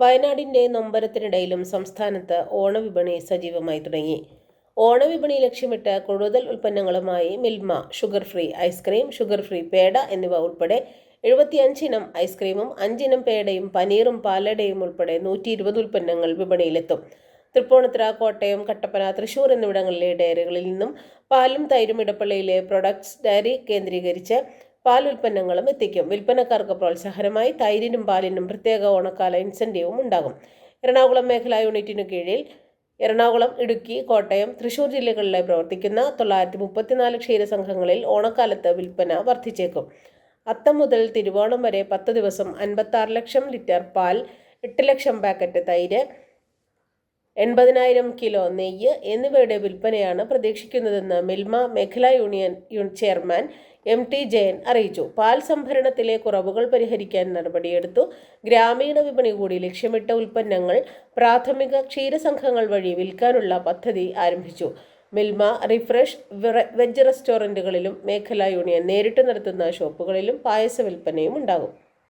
വയനാടിന്റെ നൊമ്പരത്തിനിടയിലും സംസ്ഥാനത്ത് ഓണവിപണി സജീവമായി തുടങ്ങി. ഓണവിപണി ലക്ഷ്യമിട്ട് കൂടുതൽ ഉൽപ്പന്നങ്ങളുമായി Milma sugar free ice cream sugar free peda എന്നിവ ഉൾപ്പെടെ എഴുപത്തിയഞ്ചിനം ഐസ്ക്രീമും അഞ്ചിനം പേടയും പനീറും പാലടയും ഉൾപ്പെടെ നൂറ്റി ഇരുപത് ഉൽപ്പന്നങ്ങൾ വിപണിയിലെത്തും. തൃപ്പൂണിത്തുറ കോട്ടയം കട്ടപ്പന തൃശൂർ എന്നിവിടങ്ങളിലെ ഡയറികളിൽ നിന്നും പാലും തൈരും ഇടപ്പള്ളിയിലെ പ്രൊഡക്ട്സ് ഡയറി കേന്ദ്രീകരിച്ച് പാൽ ഉൽപ്പന്നങ്ങളും എത്തിക്കും. വിൽപ്പനക്കാർക്ക് പ്രോത്സാഹനമായി തൈരിനും പാലിനും പ്രത്യേക ഓണക്കാല ഇൻസെന്റീവും ഉണ്ടാകും. എറണാകുളം മേഖലാ യൂണിറ്റിനു കീഴിൽ എറണാകുളം ഇടുക്കി കോട്ടയം തൃശൂർ ജില്ലകളിലായി പ്രവർത്തിക്കുന്ന തൊള്ളായിരത്തി മുപ്പത്തിനാല് ക്ഷീരസംഘങ്ങളിൽ ഓണക്കാലത്ത് വിൽപ്പന വർദ്ധിച്ചേക്കും. അത്തം മുതൽ തിരുവോണം വരെ പത്ത് ദിവസം അൻപത്തി ലക്ഷം ലിറ്റർ പാൽ എട്ട് ലക്ഷം പാക്കറ്റ് തൈര് എൺപതിനായിരം കിലോ നെയ്യ് എന്നിവയുടെ വിൽപ്പനയാണ് പ്രതീക്ഷിക്കുന്നതെന്ന് മിൽമ മേഖലാ union chairman M T Jayan അറിയിച്ചു. പാൽ സംഭരണത്തിലെ കുറവുകൾ പരിഹരിക്കാൻ നടപടിയെടുത്തു. ഗ്രാമീണ വിപണി കൂടി ലക്ഷ്യമിട്ട ഉൽപ്പന്നങ്ങൾ പ്രാഥമിക ക്ഷീരസംഘങ്ങൾ വഴി വിൽക്കാനുള്ള പദ്ധതി ആരംഭിച്ചു. മിൽമ റിഫ്രഷ് വെജ് റെസ്റ്റോറന്റുകളിലും മേഖലാ യൂണിയൻ നേരിട്ട് നടത്തുന്ന ഷോപ്പുകളിലും പായസ വിൽപ്പനയും ഉണ്ടാകും.